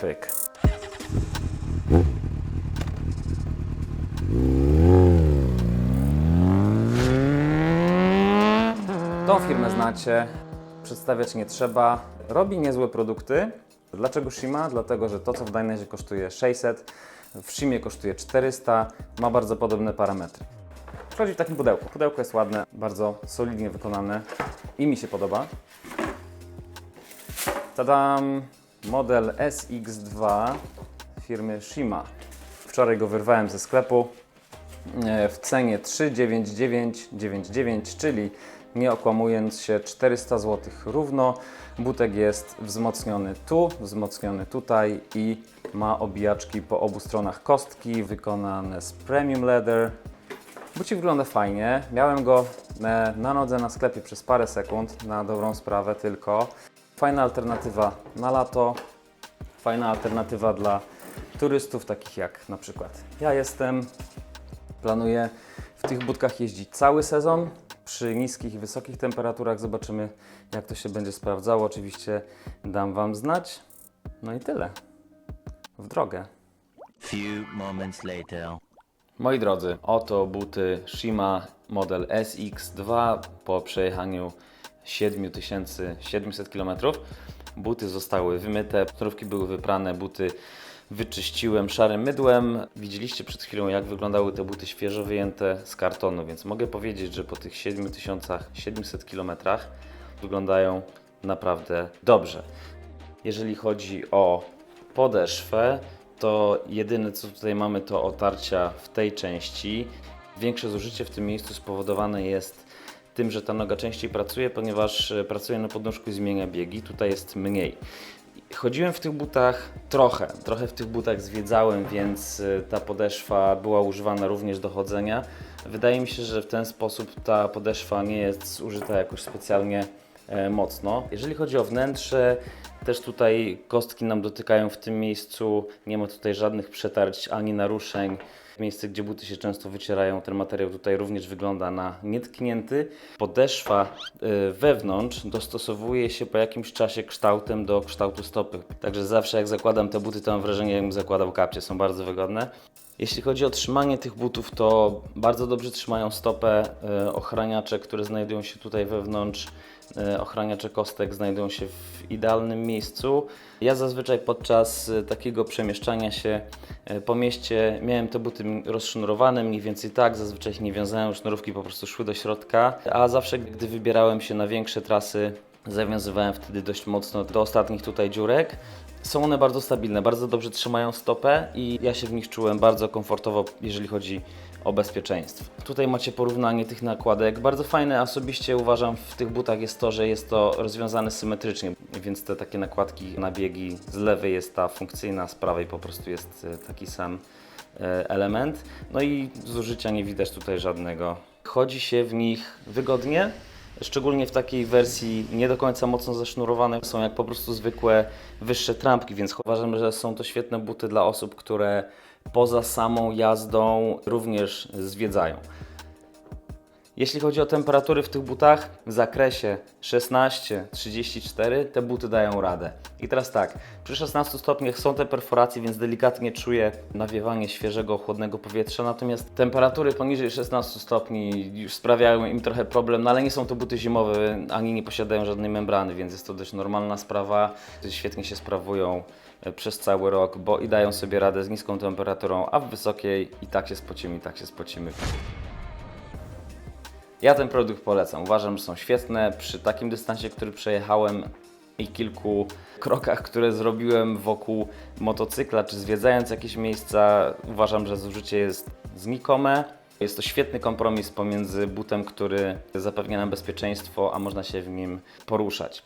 Pyk. Tą firmę znacie, przedstawiać nie trzeba. Robi niezłe produkty. Dlaczego Shima? Dlatego, że to co w Dynezie kosztuje 600, w Shimie kosztuje 400, ma bardzo podobne parametry. Wchodzi w takim pudełku. Pudełko jest ładne, bardzo solidnie wykonane i mi się podoba. Tadam! Model SX2 firmy Shima. Wczoraj go wyrwałem ze sklepu e, w cenie 39999, czyli nie okłamując się 400 zł równo. Butek jest wzmocniony tu, wzmocniony tutaj i ma obijaczki po obu stronach kostki, wykonane z premium leather. Bucik wygląda fajnie. Miałem go e, na nodze na sklepie przez parę sekund, na dobrą sprawę tylko. Fajna alternatywa na lato, fajna alternatywa dla turystów takich jak na przykład ja jestem. Planuję w tych budkach jeździć cały sezon. Przy niskich i wysokich temperaturach zobaczymy, jak to się będzie sprawdzało. Oczywiście dam Wam znać. No i tyle. W drogę. Few moments later. Moi drodzy, oto buty Shima model SX2 po przejechaniu 7700 km. Buty zostały wymyte, sztorówki były wyprane, buty wyczyściłem szarym mydłem. Widzieliście przed chwilą, jak wyglądały te buty świeżo wyjęte z kartonu, więc mogę powiedzieć, że po tych 7700 km wyglądają naprawdę dobrze. Jeżeli chodzi o podeszwę, to jedyne co tutaj mamy to otarcia w tej części. Większe zużycie w tym miejscu spowodowane jest tym, że ta noga częściej pracuje, ponieważ e, pracuje na podnóżku i zmienia biegi. Tutaj jest mniej. Chodziłem w tych butach trochę, trochę w tych butach zwiedzałem, więc e, ta podeszwa była używana również do chodzenia. Wydaje mi się, że w ten sposób ta podeszwa nie jest zużyta jakoś specjalnie e, mocno. Jeżeli chodzi o wnętrze, też tutaj kostki nam dotykają w tym miejscu. Nie ma tutaj żadnych przetarć ani naruszeń. Miejsce, gdzie buty się często wycierają, ten materiał tutaj również wygląda na nietknięty. Podeszwa y, wewnątrz dostosowuje się po jakimś czasie kształtem do kształtu stopy. Także zawsze jak zakładam te buty, to mam wrażenie, jakbym zakładał kapcie. Są bardzo wygodne. Jeśli chodzi o trzymanie tych butów, to bardzo dobrze trzymają stopę. E, Ochraniacze, które znajdują się tutaj wewnątrz, e, ochraniacze kostek znajdują się w idealnym miejscu. Ja zazwyczaj podczas e, takiego przemieszczania się po mieście miałem te buty rozsznurowane mniej więcej tak, zazwyczaj nie wiązałem, sznurówki po prostu szły do środka, a zawsze gdy wybierałem się na większe trasy, zawiązywałem wtedy dość mocno do ostatnich tutaj dziurek. Są one bardzo stabilne, bardzo dobrze trzymają stopę i ja się w nich czułem bardzo komfortowo, jeżeli chodzi o bezpieczeństwo. Tutaj macie porównanie tych nakładek. Bardzo fajne osobiście uważam w tych butach jest to, że jest to rozwiązane symetrycznie, więc te takie nakładki na biegi z lewej jest ta funkcyjna, z prawej po prostu jest e, taki sam e, element. No i zużycia nie widać tutaj żadnego. Chodzi się w nich wygodnie, Szczególnie w takiej wersji nie do końca mocno zasznurowane są jak po prostu zwykłe wyższe trampki, więc uważam, że są to świetne buty dla osób, które poza samą jazdą również zwiedzają. Jeśli chodzi o temperatury w tych butach, w zakresie 16-34 te buty dają radę. I teraz tak, przy 16 stopniach są te perforacje, więc delikatnie czuję nawiewanie świeżego, chłodnego powietrza, natomiast temperatury poniżej 16 stopni już sprawiają im trochę problem, no ale nie są to buty zimowe, ani nie posiadają żadnej membrany, więc jest to dość normalna sprawa. Świetnie się sprawują e, przez cały rok, bo i dają sobie radę z niską temperaturą, a w wysokiej i tak się spocimy, i tak się spocimy. Ja ten produkt polecam. Uważam, że są świetne. Przy takim dystansie, który przejechałem i kilku krokach, które zrobiłem wokół motocykla, czy zwiedzając jakieś miejsca, uważam, że zużycie jest znikome. Jest to świetny kompromis pomiędzy butem, który zapewnia nam bezpieczeństwo, a można się w nim poruszać.